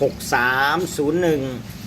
6301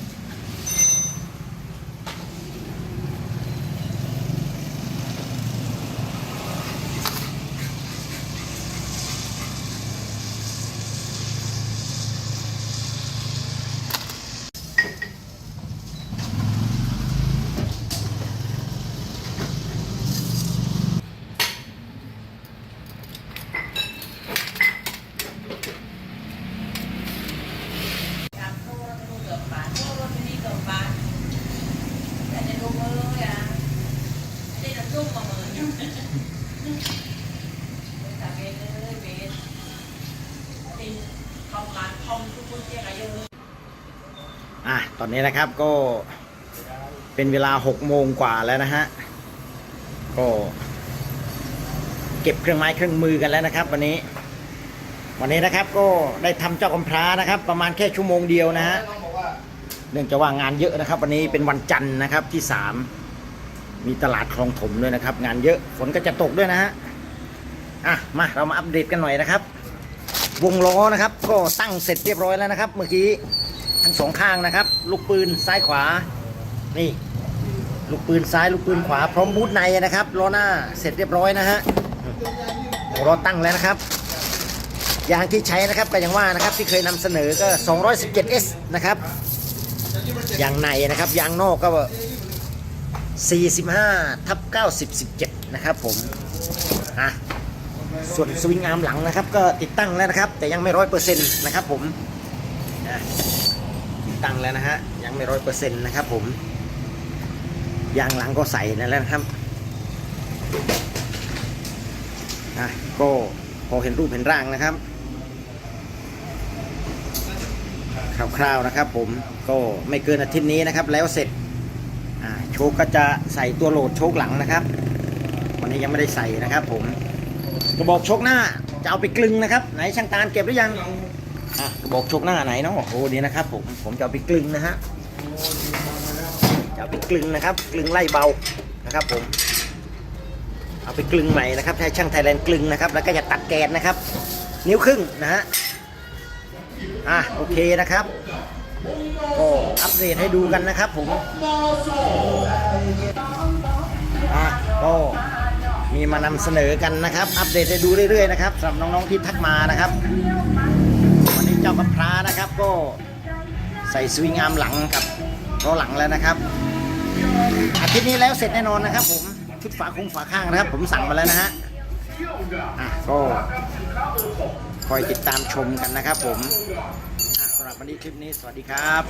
อะตอนนี้นะครับก็เป็นเวลา6โมงกว่าแล้วนะฮะ ก็เก็บเครื่องไม้เครื่องมือกันแล้วนะครับ วันนี้ วันนี้นะครับก็ได้ทำเจ้ากำพร้านะครับ ประมาณแค่ชั่วโมงเดียวนะฮะเนื่องจากว่างานเยอะนะครับ วันนี้เป็นวันจันทร์นะครับที่3มีตลาดคลองถมด้วยนะครับ งานเยอะฝนก็จะตกด้วยนะฮะอะมาเรามาอัปเดตกันหน่อยนะครับ วงล้อนะครับ ก็ตั้งเสร็จเรียบร้อยแล้วนะครับ เมื่อกี้ ทั้งสองข้างนะครับ ลูกปืนซ้ายขวา นี่ ลูกปืนซ้ายลูกปืนขวา พร้อมบูทในนะครับล้อหน้าเสร็จเรียบร้อยนะฮะรอตั้งแล้วนะครับยางที่ใช้นะครับก็อย่างว่านะครับที่เคยนำเสนอก็ 217S นะครับยางในนะครับยางนอกก็ 45ทับ90 17 นะครับผมอะส่วนสวิงอาร์มหลังนะครับ ก็ติดตั้งแล้วนะครับ แต่ยังไม่ร้อยเปอร์เซ็นต์นะครับผมอะ ตั้งแล้วนะฮะ ยังไม่ร้อยเปอร์เซ็นต์นะครับผม ยางหลังก็ใส่นั่นแล้วนะครับอะก็พอเห็นรูปเห็นร่างนะครับคร่าวๆนะครับ ผมก็ไม่เกินอาทิตย์นี้นะครับ แล้วเสร็จโชคก็จะใส่ตัวโหลดโชคหลังนะครับ วันนี้ยังไม่ได้ใส่นะครับ ผมกระบอกโชคหน้าจะเอาไปกลึงนะครับ ไหนช่างตาลเก็บหรือยัง อะบอกชคหน้าไหนเนาะโอ้โหนี่นะครับผมผมจะไปกลึงนะฮะจะไปกลึงนะครับกลึงไล่เบานะครับผมเอาไปกลึงใหม่นะครับใช้ช่างไทยแลนด์กลึงนะครับ แล้วก็จะตัดแกนนะครับ นิ้วครึ่งนะฮะอะโอเคนะครับก็อัปเดตให้ดูกันนะครับผมอะก็มีมานำเสนอกันนะครับ อัปเดตให้ดูเรื่อยๆนะครับสำหรับน้องๆที่ทักมานะครับ เจ้ากำพร้านะครับ ก็ใส่สวิงอาร์มหลังกับล้อหลังแล้วนะครับ อาทิตย์นี้แล้วเสร็จแน่นอนนะครับ ผมชุดฝาคงฝาข้างนะครับ ผมสั่งมาแล้วนะฮะอะก็คอยติดตามชมกันนะครับ ผมสำหรับวันนี้คลิปนี้สวัสดีครับ